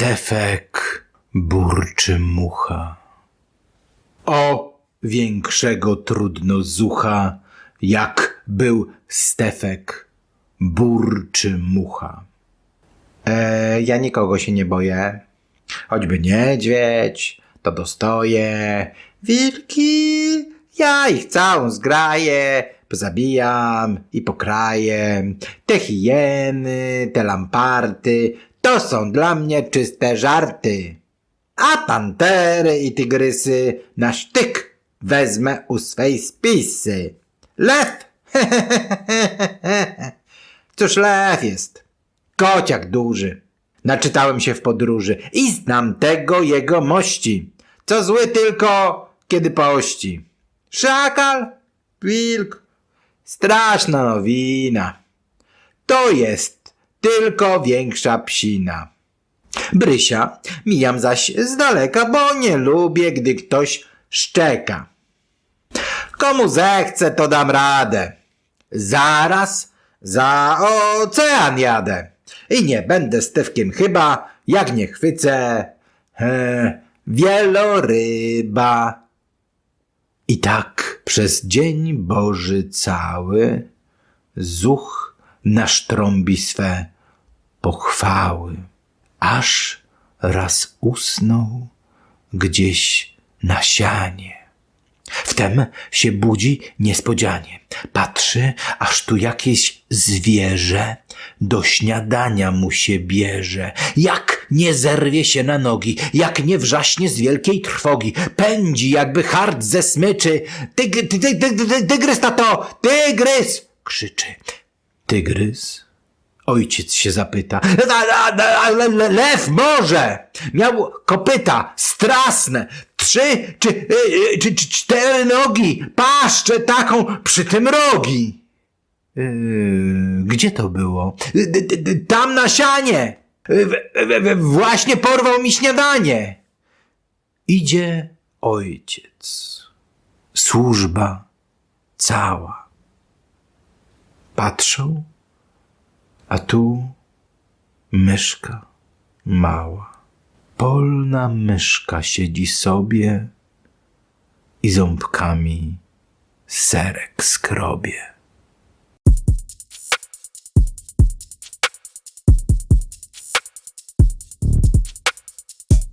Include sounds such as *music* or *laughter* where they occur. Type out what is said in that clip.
Stefek burczy mucha. O większego trudno zucha, jak był Stefek burczy mucha. E, ja nikogo się nie boję. Choćby niedźwiedź, to dostoję. Wilki, ja ich całą zgraję. Pozabijam i pokraję. Te hieny, te lamparty, to są dla mnie czyste żarty. A pantery i tygrysy na sztyk wezmę u swej spisy. Lew! *laughs* Cóż lew jest? Kociak duży. Naczytałem się w podróży i znam tego jego mości. Co zły tylko, kiedy pości. Szakal, wilk, straszna nowina. To jest tylko większa psina. Brysia mijam zaś z daleka, bo nie lubię, gdy ktoś szczeka. Komu zechce, to dam radę. Zaraz za ocean jadę. I nie będę stewkiem chyba, jak nie chwycę e, wieloryba. I tak przez dzień Boży cały zuch nasztrąbi swe pochwały, aż raz usnął gdzieś na sianie. Wtem się budzi niespodzianie. Patrzy, aż tu jakieś zwierzę do śniadania mu się bierze. Jak nie zerwie się na nogi, jak nie wrzaśnie z wielkiej trwogi. Pędzi jakby hart ze smyczy. Tyg, ty, ty, ty, ty, tygrys, tato! Tygrys! Krzyczy. Tygrys? Ojciec się zapyta. Ale lew może! Miał kopyta strasne, trzy czy, y, y, czy, czy cztery nogi, paszczę taką przy tym rogi. Yy, gdzie to było? Y, d- Tam na sianie! Y, w- Właśnie porwał mi śniadanie. Idzie ojciec. Służba cała. Patrzą, a tu myszka mała. Polna myszka siedzi sobie i ząbkami serek skrobie.